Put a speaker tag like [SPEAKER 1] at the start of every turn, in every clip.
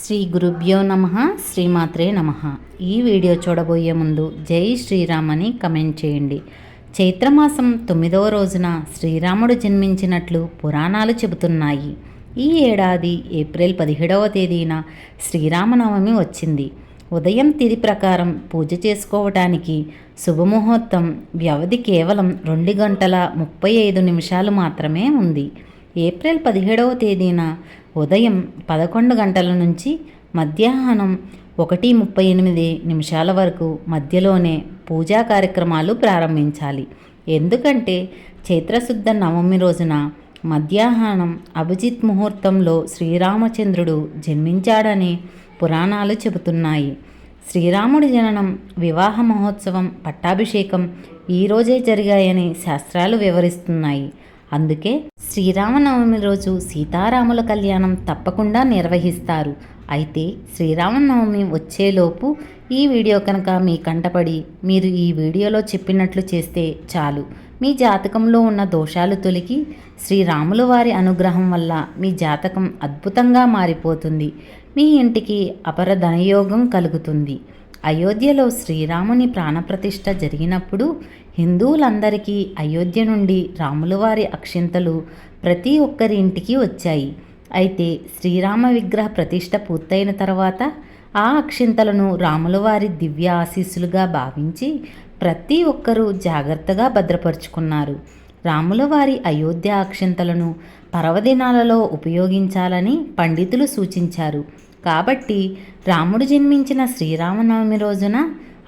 [SPEAKER 1] శ్రీ గురుభ్యో నమ శ్రీమాత్రే నమ. ఈ వీడియో చూడబోయే ముందు జై శ్రీరామ్ అని కమెంట్ చేయండి. చైత్రమాసం తొమ్మిదవ రోజున శ్రీరాముడు జన్మించినట్లు పురాణాలు చెబుతున్నాయి. ఈ ఏడాది ఏప్రిల్ పదిహేడవ తేదీన శ్రీరామనవమి వచ్చింది. ఉదయం తిది ప్రకారం పూజ చేసుకోవటానికి శుభముహూర్తం వ్యవధి కేవలం రెండు గంటల ముప్పై ఐదు నిమిషాలు మాత్రమే ఉంది. ఏప్రిల్ పదిహేడవ తేదీన ఉదయం పదకొండు గంటల నుంచి మధ్యాహ్నం ఒకటి ముప్పై ఎనిమిది నిమిషాల వరకు మధ్యలోనే పూజా కార్యక్రమాలు ప్రారంభించాలి. ఎందుకంటే చైత్రశుద్ధ నవమి రోజున మధ్యాహ్నం అభిజిత్ ముహూర్తంలో శ్రీరామచంద్రుడు జన్మించాడని పురాణాలు చెబుతున్నాయి. శ్రీరాముడి జననం వివాహ మహోత్సవం పట్టాభిషేకం ఈరోజే జరిగాయని శాస్త్రాలు వివరిస్తున్నాయి. అందుకే శ్రీరామనవమి రోజు సీతారాముల కళ్యాణం తప్పకుండా నిర్వహిస్తారు. అయితే శ్రీరామనవమి వచ్చేలోపు ఈ వీడియో కనుక మీ కంటపడి మీరు ఈ వీడియోలో చెప్పినట్లు చేస్తే చాలు. మీ జాతకంలో ఉన్న దోషాలు తొలగి శ్రీరాముల వారి అనుగ్రహం వల్ల మీ జాతకం అద్భుతంగా మారిపోతుంది. మీ ఇంటికి అపర ధనయోగం కలుగుతుంది. అయోధ్యలో శ్రీరాముని ప్రాణప్రతిష్ఠ జరిగినప్పుడు హిందువులందరికీ అయోధ్య నుండి రాములవారి అక్షింతలు ప్రతి ఒక్కరి ఇంటికి వచ్చాయి. అయితే శ్రీరామ విగ్రహ ప్రతిష్ఠ పూర్తయిన తర్వాత ఆ అక్షింతలను రాములవారి దివ్య ఆశీస్సులుగా భావించి ప్రతి ఒక్కరూ జాగ్రత్తగా భద్రపరుచుకున్నారు. రాములవారి అయోధ్య అక్షింతలను పర్వదినాలలో ఉపయోగించాలని పండితులు సూచించారు. కాబట్టి రాముడు జన్మించిన శ్రీరామనవమి రోజున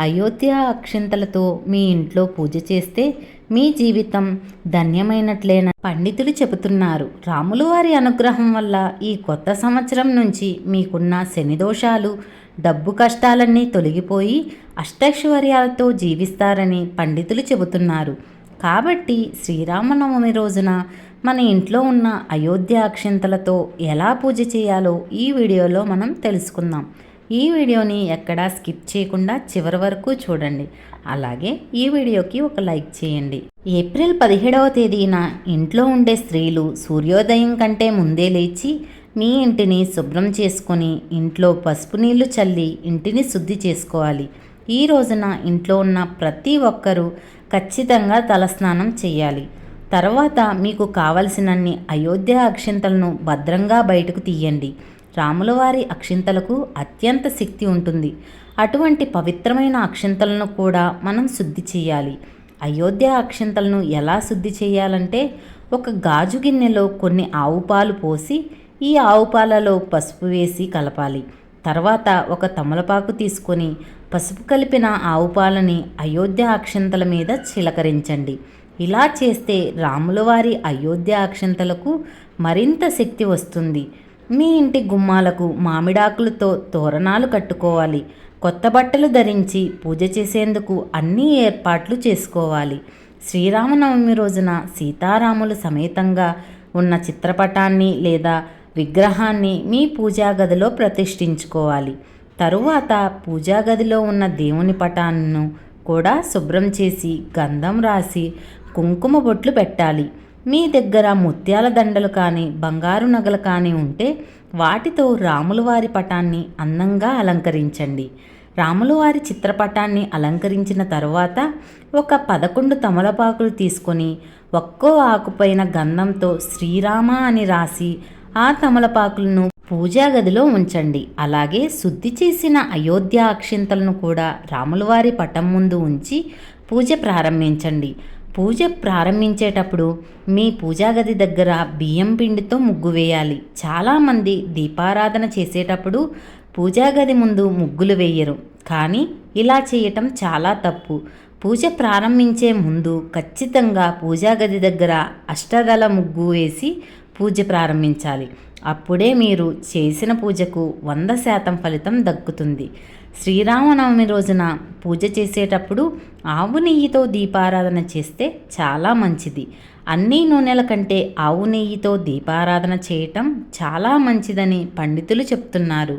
[SPEAKER 1] అయోధ్య అక్షింతలతో మీ ఇంట్లో పూజ చేస్తే మీ జీవితం ధన్యమైనట్లేన పండితులు చెబుతున్నారు. రాములు వారి అనుగ్రహం వల్ల ఈ కొత్త సంవత్సరం నుంచి మీకున్న శని దోషాలు డబ్బు కష్టాలన్నీ తొలగిపోయి అష్టైశ్వర్యాలతో జీవిస్తారని పండితులు చెబుతున్నారు. కాబట్టి శ్రీరామనవమి రోజున మన ఇంట్లో ఉన్న అయోధ్య అక్షింతలతో ఎలా పూజ చేయాలో ఈ వీడియోలో మనం తెలుసుకుందాం. ఈ వీడియోని ఎక్కడా స్కిప్ చేయకుండా చివరి వరకు చూడండి. అలాగే ఈ వీడియోకి ఒక లైక్ చేయండి. ఏప్రిల్ పదిహేడవ తేదీన ఇంట్లో ఉండే స్త్రీలు సూర్యోదయం కంటే ముందే లేచి మీ ఇంటిని శుభ్రం చేసుకొని ఇంట్లో పసుపు నీళ్ళు చల్లి ఇంటిని శుద్ధి చేసుకోవాలి. ఈ రోజున ఇంట్లో ఉన్న ప్రతి ఒక్కరూ ఖచ్చితంగా తలస్నానం చేయాలి తర్వాత మీకు కావలసినన్ని అయోధ్య అక్షింతలను భద్రంగా బయటకు తీయండి. రాములవారి అక్షింతలకు అత్యంత శక్తి ఉంటుంది. అటువంటి పవిత్రమైన అక్షింతలను కూడా మనం శుద్ధి చేయాలి అయోధ్య అక్షింతలను ఎలా శుద్ధి చేయాలంటే ఒక గాజు గిన్నెలో కొన్ని ఆవు పాలు పోసి ఈ ఆవు పాలలో పసుపు వేసి కలపాలి. తర్వాత ఒక తమలపాకు తీసుకొని పసుపు కలిపిన ఆవు పాలని అయోధ్య అక్షంతల మీద చిలకరించండి. ఇలా చేస్తే రాములవారి అయోధ్య అక్షంతలకు మరింత శక్తి వస్తుంది. మీ ఇంటి గుమ్మాలకు మామిడాకులతో తోరణాలు కట్టుకోవాలి. కొత్త బట్టలు ధరించి పూజ చేసేందుకు అన్ని ఏర్పాట్లు చేసుకోవాలి. శ్రీరామనవమి రోజున సీతారాములు సమేతంగా ఉన్న చిత్రపటాన్ని లేదా విగ్రహాన్ని మీ పూజా గదిలో ప్రతిష్ఠించుకోవాలి. తరువాత పూజా గదిలో ఉన్న దేవుని పటాన్ని కూడా శుభ్రం చేసి గంధం రాసి కుంకుమ బొట్లు పెట్టాలి. మీ దగ్గర ముత్యాల దండలు కానీ బంగారు నగలు కానీ ఉంటే వాటితో రాములవారి పటాన్ని అందంగా అలంకరించండి. రాములవారి చిత్రపటాన్ని అలంకరించిన తరువాత ఒక పదకొండు తమలపాకులు తీసుకొని ఒక్కో ఆకుపైన గంధంతో శ్రీరామ అని రాసి ఆ తమలపాకులను పూజా గదిలో ఉంచండి. అలాగే శుద్ధి చేసిన అయోధ్య అక్షింతలను కూడా రాములవారి పటం ముందు ఉంచి పూజ ప్రారంభించండి. పూజ ప్రారంభించేటప్పుడు మీ పూజా గది దగ్గర బియ్యం పిండితో ముగ్గు వేయాలి. చాలామంది దీపారాధన చేసేటప్పుడు పూజా గది ముందు ముగ్గులు వేయరు. కానీ ఇలా చేయటం చాలా తప్పు. పూజ ప్రారంభించే ముందు ఖచ్చితంగా పూజా గది దగ్గర అష్టదళ ముగ్గు వేసి పూజ ప్రారంభించాలి. అప్పుడే మీరు చేసిన పూజకు వంద శాతం ఫలితం దక్కుతుంది. శ్రీరామనవమి రోజున పూజ చేసేటప్పుడు ఆవు నెయ్యితో దీపారాధన చేస్తే చాలా మంచిది. అన్ని నూనెల కంటే ఆవు నెయ్యితో దీపారాధన చేయటం చాలా మంచిదని పండితులు చెప్తున్నారు.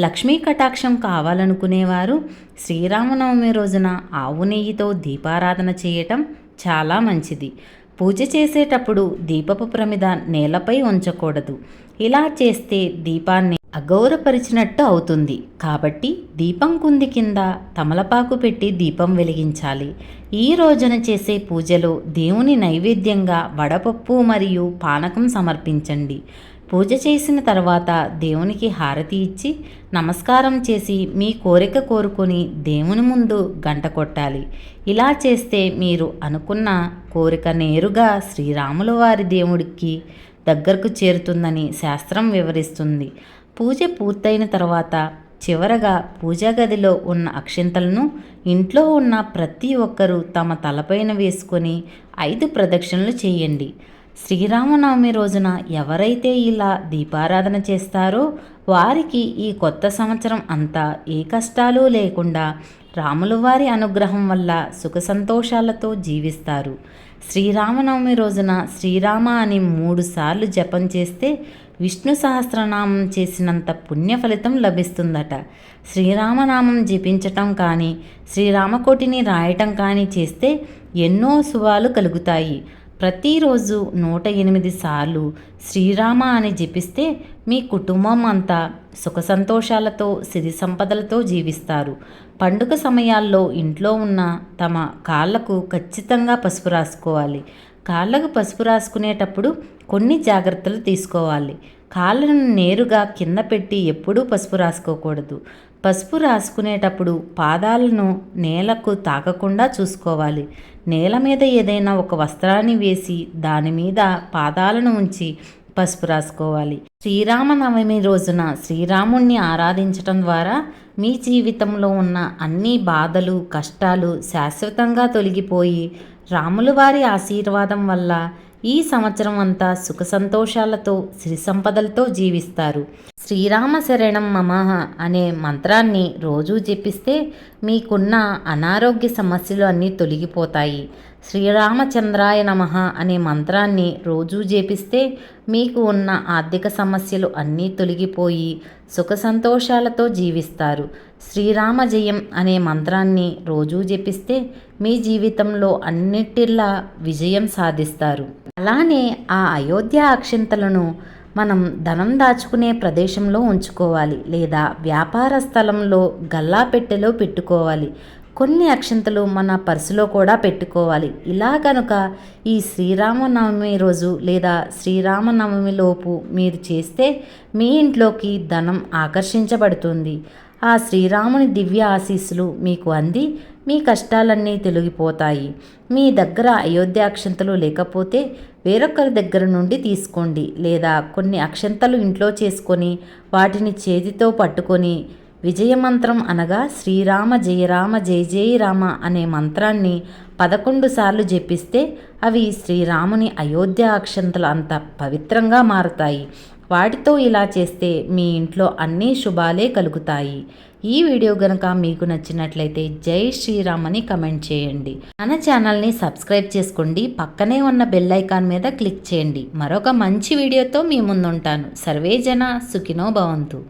[SPEAKER 1] లక్ష్మీ కటాక్షం కావాలనుకునేవారు శ్రీరామనవమి రోజున ఆవు నెయ్యితో దీపారాధన చేయటం చాలా మంచిది. పూజ చేసేటప్పుడు దీపపు ప్రమిద నేలపై ఉంచకూడదు. ఇలా చేస్తే దీపాన్ని అగౌరపరిచినట్టు అవుతుంది. కాబట్టి దీపం కుంది కింద తమలపాకు పెట్టి దీపం వెలిగించాలి. ఈ రోజున చేసే పూజలో దేవుని నైవేద్యంగా వడపప్పు మరియు పానకం సమర్పించండి. పూజ చేసిన తర్వాత దేవునికి హారతి ఇచ్చి నమస్కారం చేసి మీ కోరిక కోరుకొని దేవుని ముందు గంట కొట్టాలి. ఇలా చేస్తే మీరు అనుకున్న కోరిక నేరుగా శ్రీరాముల వారి దేవుడికి దగ్గరకు చేరుతుందని శాస్త్రం వివరిస్తుంది. పూజ పూర్తయిన తర్వాత చివరగా పూజా గదిలో ఉన్న అక్షింతలను ఇంట్లో ఉన్న ప్రతి ఒక్కరూ తమ తలపైన వేసుకొని ఐదు ప్రదక్షిణలు చేయండి. శ్రీరామనవమి రోజున ఎవరైతే ఇలా దీపారాధన చేస్తారో వారికి ఈ కొత్త సంవత్సరం అంతా ఏ కష్టాలు లేకుండా రాముల వారి అనుగ్రహం వల్ల సుఖ సంతోషాలతో జీవిస్తారు. శ్రీరామనవమి రోజున శ్రీరామ అని మూడు సార్లు జపం చేస్తే విష్ణు సహస్రనామం చేసినంత పుణ్య ఫలితం లభిస్తుందట. శ్రీరామనామం జపించటం కానీ శ్రీరామకోటిని రాయటం కానీ చేస్తే ఎన్నో శుభాలు కలుగుతాయి. ప్రతిరోజు నూట ఎనిమిది సార్లు శ్రీరామ అని జపిస్తే మీ కుటుంబం అంతా సుఖ సంతోషాలతో సిరి సంపదలతో జీవిస్తారు. పండుగ సమయాల్లో ఇంట్లో ఉన్న తమ కాళ్ళకు ఖచ్చితంగా పసుపు రాసుకోవాలి. కాళ్ళకు పసుపు రాసుకునేటప్పుడు కొన్ని జాగ్రత్తలు తీసుకోవాలి. కాళ్ళను నేరుగా కింద పెట్టి ఎప్పుడూ పసుపు రాసుకోకూడదు. పసుపు రాసుకునేటప్పుడు పాదాలను నేలకు తాకకుండా చూసుకోవాలి. నేల మీద ఏదైనా ఒక వస్త్రాన్ని వేసి దాని మీద పాదాలను ఉంచి పసుపు రాసుకోవాలి. శ్రీరామనవమి రోజున శ్రీరాముణ్ణి ఆరాధించటం ద్వారా మీ జీవితంలో ఉన్న అన్ని బాధలు కష్టాలు శాశ్వతంగా తొలగిపోయి రాముల వారి ఆశీర్వాదం వల్ల ఈ సంవత్సరం అంతా సుఖ సంతోషాలతో సిరి సంపదలతో జీవిస్తారు. శ్రీరామ శరణం మమః అనే మంత్రాన్ని రోజూ జపిస్తే మీకున్న అనారోగ్య సమస్యలు అన్నీ తొలగిపోతాయి. శ్రీరామచంద్రాయ నమ అనే మంత్రాన్ని రోజూ జపిస్తే మీకు ఉన్న ఆర్థిక సమస్యలు అన్నీ తొలగిపోయి సుఖ సంతోషాలతో జీవిస్తారు. శ్రీరామ జయం అనే మంత్రాన్ని రోజూ జపిస్తే మీ జీవితంలో అన్నిటిలా విజయం సాధిస్తారు. అలానే ఆ అయోధ్య అక్షింతలను మనం ధనం దాచుకునే ప్రదేశంలో ఉంచుకోవాలి లేదా వ్యాపార స్థలంలో గల్లా పెట్టెలో పెట్టుకోవాలి. కొన్ని అక్షంతలు మన పర్సులో కూడా పెట్టుకోవాలి. ఇలా కనుక ఈ శ్రీరామనవమి రోజు లేదా శ్రీరామనవమి లోపు మీరు చేస్తే మీ ఇంట్లోకి ధనం ఆకర్షించబడుతుంది. ఆ శ్రీరాముని దివ్య ఆశీస్సులు మీకు అంది మీ కష్టాలన్నీ తొలగిపోతాయి. మీ దగ్గర అయోధ్య అక్షంతలు లేకపోతే వేరొకరి దగ్గర నుండి తీసుకోండి లేదా కొన్ని అక్షంతలు ఇంట్లో చేసుకొని వాటిని చేతితో పట్టుకొని విజయమంత్రం అనగా శ్రీరామ జయరామ జయ జయ రామ అనే మంత్రాన్ని పదకొండు సార్లు జపిస్తే అవి శ్రీరాముని అయోధ్య అక్షంతలు అంత పవిత్రంగా మారుతాయి. వాటితో ఇలా చేస్తే మీ ఇంట్లో అన్ని శుభాలే కలుగుతాయి. ఈ వీడియో గనక మీకు నచ్చినట్లయితే జై శ్రీరామ్ అని కమెంట్ చేయండి. మన ఛానల్ని సబ్స్క్రైబ్ చేసుకోండి. పక్కనే ఉన్న బెల్ ఐకాన్ మీద క్లిక్ చేయండి. మరొక మంచి వీడియోతో మీ ముందుంటాను. సర్వే జన సుఖినో భవంతు.